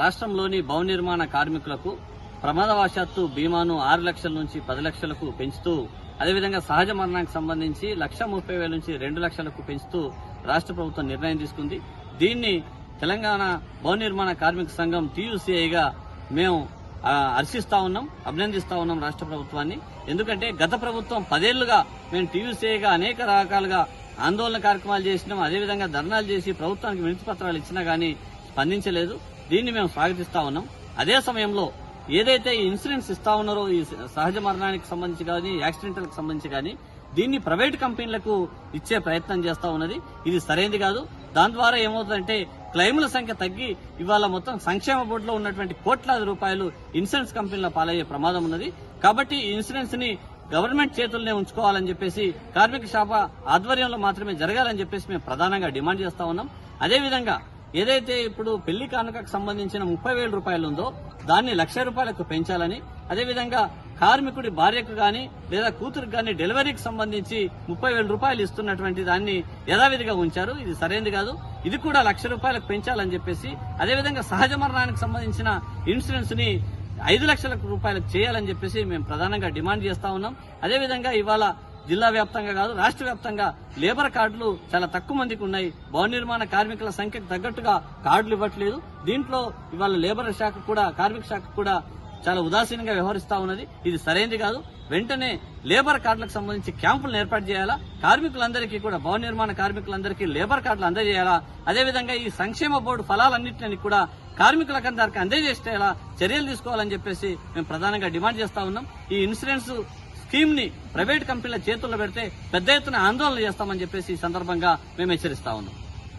రాష్ట్రంలోని భవన నిర్మాణ కార్మికులకు ప్రమాదవశాత్తు బీమాను ఆరు లక్షల నుంచి పది లక్షలకు పెంచుతూ అదేవిధంగా సహజ మరణానికి సంబంధించి లక్ష ముప్పై వేల నుంచి రెండు లక్షలకు పెంచుతూ రాష్ట్ర ప్రభుత్వం నిర్ణయం తీసుకుంది. దీన్ని తెలంగాణ భవన నిర్మాణ కార్మిక సంఘం టీయూసీఐగా మేము హర్షిస్తా ఉన్నాం అభినందిస్తా ఉన్నాం రాష్ట్ర ప్రభుత్వాన్ని. ఎందుకంటే గత ప్రభుత్వం పదేళ్ళుగా మేము టీయూసీఐగా అనేక రకాలుగా ఆందోళన కార్యక్రమాలు చేసినాం. అదేవిధంగా ధర్నాలు చేసి ప్రభుత్వానికి వినతి పత్రాలు ఇచ్చినా గానీ స్పందించలేదు. దీన్ని మేము స్వాగతిస్తా ఉన్నాం. అదే సమయంలో ఏదైతే ఈ ఇన్సూరెన్స్ ఇస్తా ఉన్నారో ఈ సహజ మరణానికి సంబంధించి కానీ యాక్సిడెంట్లకు సంబంధించి కానీ దీన్ని ప్రైవేట్ కంపెనీలకు ఇచ్చే ప్రయత్నం చేస్తా ఉన్నది. ఇది సరైనది కాదు. దాని ద్వారా ఏమవుతుందంటే క్లెయిముల సంఖ్య తగ్గి ఇవాళ మొత్తం సంక్షేమ బోర్డులో ఉన్నటువంటి కోట్లాది రూపాయలు ఇన్సూరెన్స్ కంపెనీల పాలయ్యే ప్రమాదం ఉన్నది. కాబట్టి ఈ ఇన్సూరెన్స్ని గవర్నమెంట్ చేతుల్లోనే ఉంచుకోవాలని చెప్పేసి కార్మిక శాఖ ఆధ్వర్యంలో మాత్రమే జరగాలని చెప్పేసి మేము ప్రధానంగా డిమాండ్ చేస్తా ఉన్నాం. అదేవిధంగా ఏదైతే ఇప్పుడు పెళ్ళి కానుకకు సంబంధించిన ముప్పై వేల రూపాయలు ఉందో దాన్ని లక్ష రూపాయలకు పెంచాలని అదేవిధంగా కార్మికుడి భార్యకు గాని లేదా కూతురుకు గాని డెలివరీకి సంబంధించి ముప్పై వేల రూపాయలు ఇస్తున్నటువంటి దాన్ని యథావిధిగా ఉంచారు. ఇది సరైనది కాదు. ఇది కూడా లక్ష రూపాయలకు పెంచాలని చెప్పేసి అదేవిధంగా సహజ మరణానికి సంబంధించిన ఇన్సూరెన్స్ని ఐదు లక్షల రూపాయలకు చేయాలని చెప్పేసి మేము ప్రధానంగా డిమాండ్ చేస్తా ఉన్నాం. అదేవిధంగా ఇవాళ జిల్లా వ్యాప్తంగా కాదు రాష్ట్ర వ్యాప్తంగా లేబర్ కార్డులు చాలా తక్కువ మందికి ఉన్నాయి. భవన నిర్మాణ కార్మికుల సంఖ్యకు తగ్గట్టుగా కార్డులు ఇవ్వట్లేదు. దీంట్లో ఇవాళ లేబర్ శాఖ కూడా కార్మిక శాఖ కూడా చాలా ఉదాసీనంగా వ్యవహరిస్తా ఉన్నది. ఇది సరైనది కాదు. వెంటనే లేబర్ కార్డులకు సంబంధించి క్యాంపులను ఏర్పాటు చేయాలా? కార్మికులందరికీ కూడా భవన నిర్మాణ కార్మికులందరికీ లేబర్ కార్డులు అందజేయాలా? అదేవిధంగా ఈ సంక్షేమ బోర్డు ఫలాలన్నింటినీ కూడా కార్మికులకు అందరికీ అందజేసేలా చర్యలు తీసుకోవాలని చెప్పేసి మేము ప్రధానంగా డిమాండ్ చేస్తా ఉన్నాం. ఈ ఇన్సూరెన్స్ స్కీమ్ని ప్రైవేట్ కంపెనీల చేతుల్లో పెడితే పెద్ద ఎత్తున ఆందోళన చేస్తామని చెప్పేసి ఈ సందర్భంగా మేము హెచ్చరిస్తా ఉన్నాం.